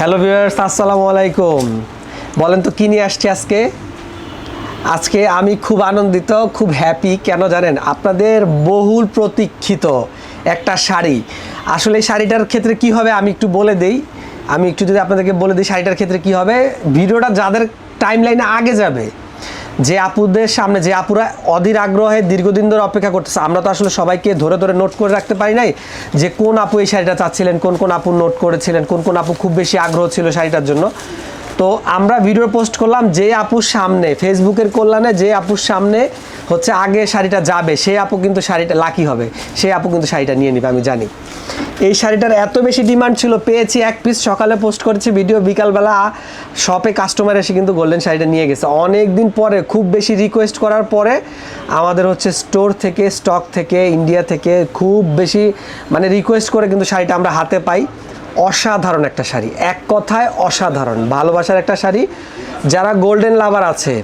Hello viewers আসসালামু আলাইকুম। বলেন তো, কি নিয়ে আসছি আজকে? আজকে আমি খুব আনন্দিত, খুব হ্যাপি কেন জানেন? আপনাদের বহুল প্রতীক্ষিত একটা শাড়ি। আসলে এই শাড়িটার ক্ষেত্রে কি হবে আমি একটু বলে দেই। আমি একটু যদি আপনাদেরকে বলে দিই শাড়িটার ক্ষেত্রে কি হবে। ভিডিওটা যাদের টাইম লাইনে আগে যাবে যে আপুদের সামনে, যে আপুরা অধীর আগ্রহে দীর্ঘদিন ধরে অপেক্ষা করতেছে, আমরা তো আসলে সবাইকে ধরে ধরে নোট করে রাখতে পারি নাই যে কোন আপু এই শাড়িটা চাচ্ছিলেন, কোন কোন আপু নোট করেছিলেন, কোন কোন আপু খুব বেশি আগ্রহ ছিল শাড়িটার জন্য। তো আমরা ভিডিও পোস্ট করলাম যে আপুর সামনে ফেসবুকের কল্যাণে যে আপুর সামনে হচ্ছে আগে শাড়িটা যাবে সেই আপু কিন্তু শাড়িটা লাকি হবে সেই আপু কিন্তু শাড়িটা নিয়ে নিবে, আমি জানি। এই শাড়িটার এত বেশি ডিমান্ড ছিল, পেয়েছি এক পিস সকালে পোস্ট করেছি ভিডিও বিকালবেলা শপে কাস্টমার এসে কিন্তু গোল্ডেন শাড়িটা নিয়ে গেছে। অনেক দিন পরে, খুব বেশি রিকোয়েস্ট করার পরে আমাদের হচ্ছে স্টোর থেকে স্টক থেকে ইন্ডিয়া থেকে খুব বেশি মানে রিকোয়েস্ট করে কিন্তু শাড়িটা আমরা হাতে পাই। অসাধারণ একটা শাড়ি। এক কথায় অসাধারণ ভালোবাসার একটা শাড়ি। যারা গোল্ডেন লাভার আছে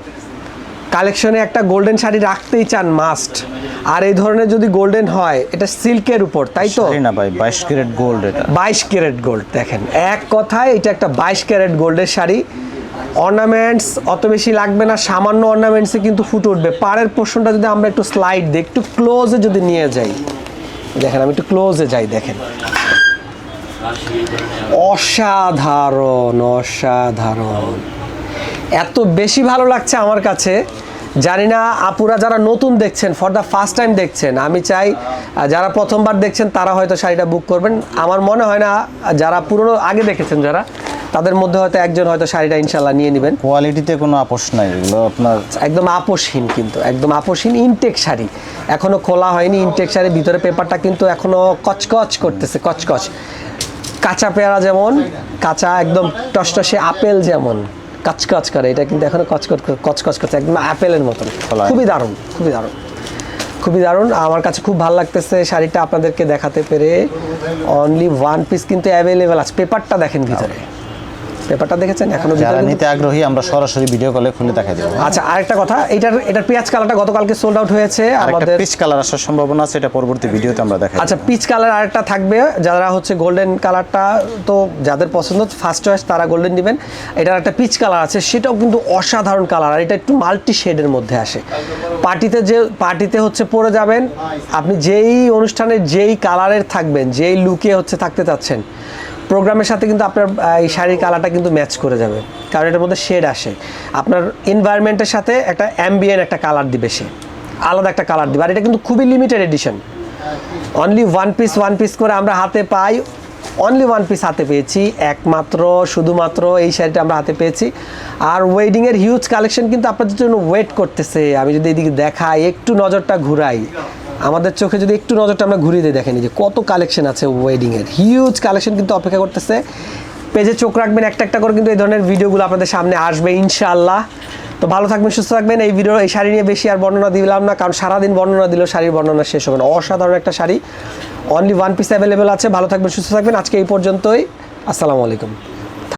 কালেকশনে একটা গোল্ডেন শাড়ি রাখতেই চান মাস্ট আর এই ধরনের যদি গোল্ডেন হয় এটা সিল্কের উপর তাই তো? না ভাই বাইশ ক্যারেট গোল্ড এটা। বাইশ ক্যারেট গোল্ড দেখেন। এক কথায় এটা একটা বাইশ ক্যারেট গোল্ডের শাড়ি। অর্নামেন্টস অত বেশি লাগবে না সামান্য অর্নামেন্টসে কিন্তু ফুটে উঠবে। পাড়ের পোর্শনটা যদি আমরা একটু স্লাইড দিই একটু ক্লোজে যদি নিয়ে যাই। দেখেন আমি একটু ক্লোজে যাই দেখেন। অসাধারণ অসাধারণ। এত বেশি ভালো লাগছে আমার কাছে। জানি না আপুরা যারা নতুন দেখছেন ফর দ্য ফার্স্ট টাইম দেখছেন আমি চাই যারা প্রথমবার দেখছেন তারা হয়তো শাড়িটা বুক করবেন। আমার মনে হয় না যারা পুরনো আগে দেখেছেন যারা তাদের মধ্যে হয়তো একজন হয়তো শাড়িটা ইনশাল্লাহ নিয়ে নেবেন। কোয়ালিটিতে কোনো আপোষ নাই এগুলো আপনার একদম আপোষহীন কিন্তু একদম আপোষহীন ইনটেক শাড়ি। এখনও খোলা হয়নি ইনটেক শাড়ি ভিতরে পেপারটা কিন্তু এখনও কচকচ করতেছে কচকচ। কাঁচা পেয়ারা যেমন কাঁচা একদম টসটসে আপেল যেমন। কচকচ করে এটা কিন্তু এখনও কচকচ কচকচ করছে একদম আপেলের মতন। খুবই দারুণ খুবই দারুণ। খুবই দারুণ। আমার কাছে খুব ভালো লাগতেছে শাড়িটা আপনাদেরকে দেখাতে পেরে। অনলি ওয়ান পিস কিন্তু অ্যাভেলেবেল আছে। পেপারটা দেখেন ভিতরে। পেপারটা দেখেছেন? এখনও যারা নিতে আগ্রহী আমরা সরাসরি ভিডিও কলে খুলে দেখা দেবো। আচ্ছা আরেকটা কথা এটার এটার পেঁয়াজ কালারটা গতকালকে সোল্ড আউট হয়েছে। আমাদের পিচ কালার আসার সম্ভাবনা আছে এটা পরবর্তী ভিডিওতে আমরা দেখা আচ্ছা পিচ কালার আরেকটা থাকবে যারা হচ্ছে গোল্ডেন কালারটা তো যাদের পছন্দ ফার্স্ট চয়েস তারা গোল্ডেন নেবেন এটার একটা পিচ কালার আছে সেটাও কিন্তু অসাধারণ কালার আর এটা একটু মাল্টি শেডের মধ্যে আসে। পার্টিতে যে পার্টিতে হচ্ছে পরে যাবেন আপনি যেই অনুষ্ঠানে যেই কালারের থাকবেন যেই লুকে হচ্ছে থাকতে চাচ্ছেন প্রোগ্রামের সাথে কিন্তু আপনার এই শাড়ির কালারটা কিন্তু ম্যাচ করে যাবে। কারণ এটার মধ্যে শেড আসে। আপনার এনভায়রনমেন্টের সাথে একটা অ্যাম্বিয়েন্ট একটা কালার দিবে সে। আলাদা একটা কালার দিবে। আর এটা কিন্তু খুবই limited edition only one piece one piece করে আমরা হাতে পাই। অনলি ওয়ান পিস হাতে পেয়েছি। একমাত্র, শুধুমাত্র এই শাড়িটা আমরা হাতে পেয়েছি। আর ওয়েডিংয়ের হিউজ কালেকশন কিন্তু আপনাদের জন্য ওয়েট করতেছে। আমি যদি এদিকে দেখাই, একটু নজরটা ঘুরাই। আমাদের চোখে যদি একটু নজরটা আমরা ঘুরিয়ে দিই দেখেন যে কত কালেকশন আছে ওয়েডিংয়ের হিউজ কালেকশন কিন্তু অপেক্ষা করতেছে। পেজে চোখ রাখবেন, একটা একটা করে কিন্তু এই ধরনের ভিডিওগুলো আপনাদের সামনে আসবে, ইনশাআল্লাহ। তো ভালো থাকবেন, সুস্থ থাকবেন। এই ভিডিও এই শাড়ি নিয়ে বেশি আর বর্ণনা দিলাম না, কারণ সারাদিন বর্ণনা দিলেও শাড়ির বর্ণনা শেষ হবে না। অসাধারণ একটা sari. Only one piece available আছে। ভালো থাকবেন, সুস্থ থাকবেন। আজকে এই পর্যন্তই। আসসালামু আলাইকুম।